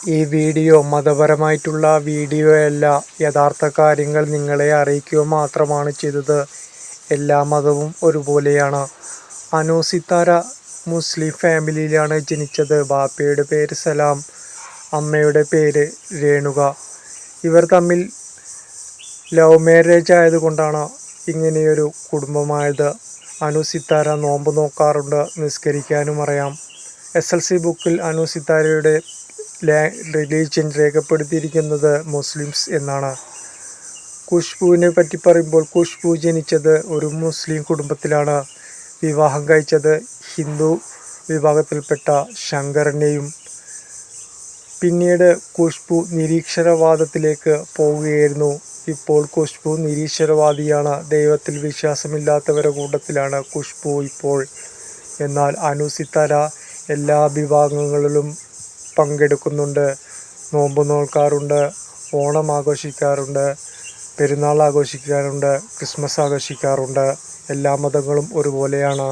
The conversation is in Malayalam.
ഈ വീഡിയോ മതപരമായിട്ടുള്ള വീഡിയോയല്ല. യഥാർത്ഥ കാര്യങ്ങൾ നിങ്ങളെ അറിയിക്കുക മാത്രമാണ് ചെയ്തത്. എല്ലാ മതവും ഒരുപോലെയാണ്. അനൂസിത്താര മുസ്ലിം ഫാമിലിയിലാണ് ജനിച്ചത്. ബാപ്പയുടെ പേര് സലാം അമ്മയുടെ പേര് രേണുക. ഇവർ തമ്മിൽ ലവ് മാരേജ് ആയതുകൊണ്ടാണ് ഇങ്ങനെയൊരു കുടുംബമായത്. അനു സിത്താര നോമ്പ് നോക്കാറുണ്ട്. നിസ്കരിക്കാനും അറിയാം. എസ് എൽ സി ബുക്കിൽ അനു സിത്താരയുടെ റിലീജിയൻ രേഖപ്പെടുത്തിയിരിക്കുന്നത് മുസ്ലിംസ് എന്നാണ്. ഖുഷ്ബുവിനെ പറ്റി പറയുമ്പോൾ ഖുഷ്ബു ജനിച്ചത് ഒരു മുസ്ലിം കുടുംബത്തിലാണ്. വിവാഹം കഴിച്ചത് ഹിന്ദു വിഭാഗത്തിൽപ്പെട്ട ശങ്കറിനെയും പിന്നീട് ഖുഷ്ബു നിരീക്ഷരവാദത്തിലേക്ക് പോവുകയായിരുന്നു. ഇപ്പോൾ ഖുഷ്ബു നിരീശ്വരവാദിയാണ് ദൈവത്തിൽ വിശ്വാസമില്ലാത്തവരുടെ കൂട്ടത്തിലാണ് ഖുഷ്ബു ഇപ്പോൾ. എന്നാൽ അനുസിത്തര എല്ലാ വിഭാഗങ്ങളിലും പങ്കെടുക്കുന്നുണ്ട്. നോമ്പ് നോൽക്കാറുണ്ട്. ഓണം ആഘോഷിക്കാറുണ്ട്. പെരുന്നാൾ ആഘോഷിക്കാറുണ്ട്. ക്രിസ്മസ് ആഘോഷിക്കാറുണ്ട്. എല്ലാ മതങ്ങളും ഒരുപോലെയാണ്.